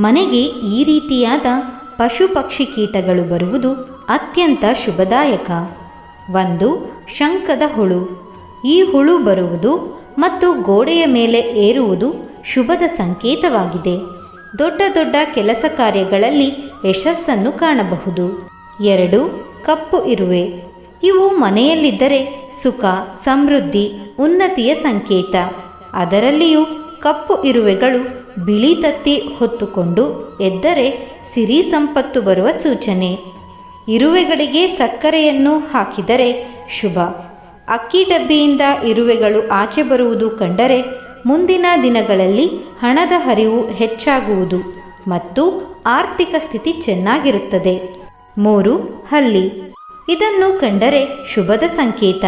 ಮನೆಗೆ ಈ ರೀತಿಯಾದ ಪಶು ಪಕ್ಷಿ ಕೀಟಗಳು ಬರುವುದು ಅತ್ಯಂತ ಶುಭದಾಯಕ. ಒಂದು ಶಂಕದ ಹುಳು. ಈ ಹುಳು ಬರುವುದು ಮತ್ತು ಗೋಡೆಯ ಮೇಲೆ ಏರುವುದು ಶುಭದ ಸಂಕೇತವಾಗಿದೆ. ದೊಡ್ಡ ದೊಡ್ಡ ಕೆಲಸ ಕಾರ್ಯಗಳಲ್ಲಿ ಯಶಸ್ಸನ್ನು ಕಾಣಬಹುದು. ಎರಡು, ಕಪ್ಪು ಇರುವೆ. ಇವು ಮನೆಯಲ್ಲಿದ್ದರೆ ಸುಖ, ಸಮೃದ್ಧಿ, ಉನ್ನತಿಯ ಸಂಕೇತ. ಅದರಲ್ಲಿಯೂ ಕಪ್ಪು ಇರುವೆಗಳು ಬಿಳಿ ತತ್ತಿ ಹೊತ್ತುಕೊಂಡು ಎದ್ದರೆ ಸಿರಿ ಸಂಪತ್ತು ಬರುವ ಸೂಚನೆ. ಇರುವೆಗಳಿಗೆ ಸಕ್ಕರೆಯನ್ನು ಹಾಕಿದರೆ ಶುಭ. ಅಕ್ಕಿ ಡಬ್ಬಿಯಿಂದ ಇರುವೆಗಳು ಆಚೆ ಬರುವುದು ಕಂಡರೆ ಮುಂದಿನ ದಿನಗಳಲ್ಲಿ ಹಣದ ಹರಿವು ಹೆಚ್ಚಾಗುವುದು ಮತ್ತು ಆರ್ಥಿಕ ಸ್ಥಿತಿ ಚೆನ್ನಾಗಿರುತ್ತದೆ. ಮೂರು, ಹಲ್ಲಿ. ಇದನ್ನು ಕಂಡರೆ ಶುಭದ ಸಂಕೇತ.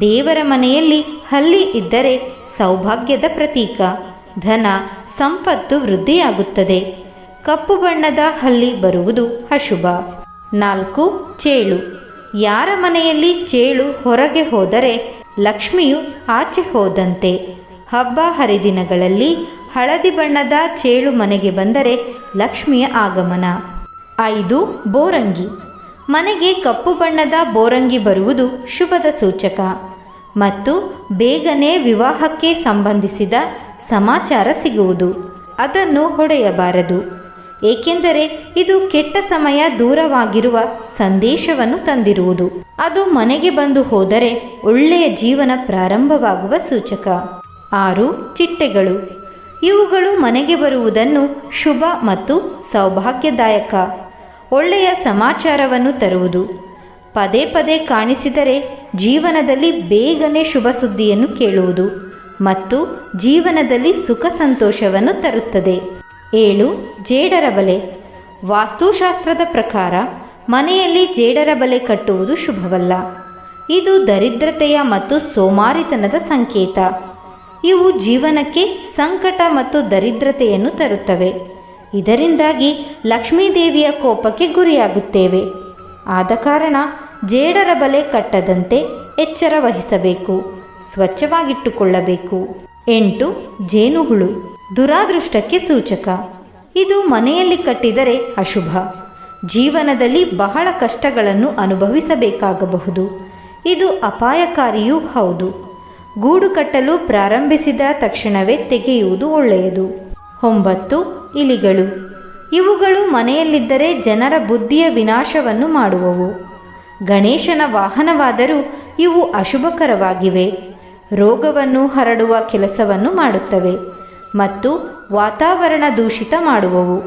ದೇವರ ಮನೆಯಲ್ಲಿ ಹಲ್ಲಿ ಇದ್ದರೆ ಸೌಭಾಗ್ಯದ ಪ್ರತೀಕ. ಧನ ಸಂಪತ್ತು ವೃದ್ಧಿಯಾಗುತ್ತದೆ. ಕಪ್ಪು ಬಣ್ಣದ ಹಲ್ಲಿ ಬರುವುದು ಅಶುಭ. ನಾಲ್ಕು, ಚೇಳು. ಯಾರ ಮನೆಯಲ್ಲಿ ಚೇಳು ಹೊರಗೆ ಹೋದರೆ ಲಕ್ಷ್ಮಿಯು ಆಚೆ ಹೋದಂತೆ. ಹಬ್ಬ ಹರಿದಿನಗಳಲ್ಲಿ ಹಳದಿ ಬಣ್ಣದ ಚೇಳು ಮನೆಗೆ ಬಂದರೆ ಲಕ್ಷ್ಮಿಯ ಆಗಮನ. ಐದು, ಬೋರಂಗಿ. ಮನೆಗೆ ಕಪ್ಪು ಬಣ್ಣದ ಬೋರಂಗಿ ಬರುವುದು ಶುಭದ ಸೂಚಕ. ಮತ್ತು ಬೇಗನೆ ವಿವಾಹಕ್ಕೆ ಸಂಬಂಧಿಸಿದ ಸಮಾಚಾರ ಸಿಗುವುದು. ಅದನ್ನು ಹೊಡೆಯಬಾರದು. ಏಕೆಂದರೆ ಇದು ಕೆಟ್ಟ ಸಮಯ ದೂರವಾಗಿರುವ ಸಂದೇಶವನ್ನು ತಂದಿರುವುದು. ಅದು ಮನೆಗೆ ಬಂದು ಹೋದರೆ ಒಳ್ಳೆಯ ಜೀವನ ಪ್ರಾರಂಭವಾಗುವ ಸೂಚಕ. ಆರು, ಚಿಟ್ಟೆಗಳು. ಇವುಗಳು ಮನೆಗೆ ಬರುವುದನ್ನು ಶುಭ ಮತ್ತು ಸೌಭಾಗ್ಯದಾಯಕ, ಒಳ್ಳೆಯ ಸಮಾಚಾರವನ್ನು ತರುವುದು. ಪದೇ ಪದೇ ಕಾಣಿಸಿದರೆ ಜೀವನದಲ್ಲಿ ಬೇಗನೆ ಶುಭ ಸುದ್ದಿಯನ್ನು ಕೇಳುವುದು. ಮತ್ತು ಜೀವನದಲ್ಲಿ ಸುಖ ಸಂತೋಷವನ್ನು ತರುತ್ತದೆ. ಏಳು, ಜೇಡರ ಬಲೆ. ವಾಸ್ತುಶಾಸ್ತ್ರದ ಪ್ರಕಾರ, ಮನೆಯಲ್ಲಿ ಜೇಡರ ಬಲೆ ಕಟ್ಟುವುದು ಶುಭವಲ್ಲ. ಇದು ದರಿದ್ರತೆಯ ಮತ್ತು ಸೋಮಾರಿತನದ ಸಂಕೇತ. ಇವು ಜೀವನಕ್ಕೆ ಸಂಕಟ ಮತ್ತು ದರಿದ್ರತೆಯನ್ನು ತರುತ್ತವೆ. ಇದರಿಂದಾಗಿ ಲಕ್ಷ್ಮೀದೇವಿಯ ಕೋಪಕ್ಕೆ ಗುರಿಯಾಗುತ್ತೇವೆ. ಆದ ಕಾರಣ ಜೇಡರ ಬಲೆ ಕಟ್ಟದಂತೆ ಎಚ್ಚರ ವಹಿಸಬೇಕು. ಸ್ವಚ್ಛವಾಗಿಟ್ಟುಕೊಳ್ಳಬೇಕು. ಎಂಟು, ಜೇನುಹುಳು. ದುರಾದೃಷ್ಟಕ್ಕೆ ಸೂಚಕ. ಇದು ಮನೆಯಲ್ಲಿ ಕಟ್ಟಿದರೆ ಅಶುಭ. ಜೀವನದಲ್ಲಿ ಬಹಳ ಕಷ್ಟಗಳನ್ನು ಅನುಭವಿಸಬೇಕಾಗಬಹುದು. ಇದು ಅಪಾಯಕಾರಿಯೂ ಹೌದು. ಗೂಡು ಕಟ್ಟಲು ಪ್ರಾರಂಭಿಸಿದ ತಕ್ಷಣವೇ ತೆಗೆಯುವುದು ಒಳ್ಳೆಯದು. ಒಂಬತ್ತು, ಇಲಿಗಳು. ಇವುಗಳು ಮನೆಯಲ್ಲಿದ್ದರೆ ಜನರ ಬುದ್ಧಿಯ ವಿನಾಶವನ್ನು ಮಾಡುವವು. ಗಣೇಶನ ವಾಹನವಾದರೂ ಇವು ಅಶುಭಕರವಾಗಿವೆ. ರೋಗವನ್ನು ಹರಡುವ ಕೆಲಸವನ್ನು ಮಾಡುತ್ತವೆ ಮತ್ತು ವಾತಾವರಣ ದೂಷಿತ ಮಾಡುವವು.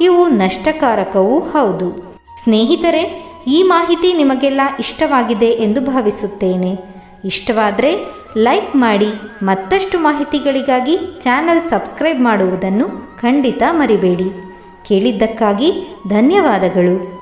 ಇವು ನಷ್ಟಕಾರಕವೂ ಹೌದು. ಸ್ನೇಹಿತರೆ, ಈ ಮಾಹಿತಿ ನಿಮಗೆಲ್ಲ ಇಷ್ಟವಾಗಿದೆ ಎಂದು ಭಾವಿಸುತ್ತೇನೆ. ಇಷ್ಟವಾದರೆ ಲೈಕ್ ಮಾಡಿ ಮತ್ತಷ್ಟು ಮಾಹಿತಿಗಳಿಗಾಗಿ ಚಾನಲ್ ಸಬ್ಸ್ಕ್ರೈಬ್ ಮಾಡುವುದನ್ನು ಖಂಡಿತ ಮರಿಬೇಡಿ. ಕೇಳಿದ್ದಕ್ಕಾಗಿ ಧನ್ಯವಾದಗಳು.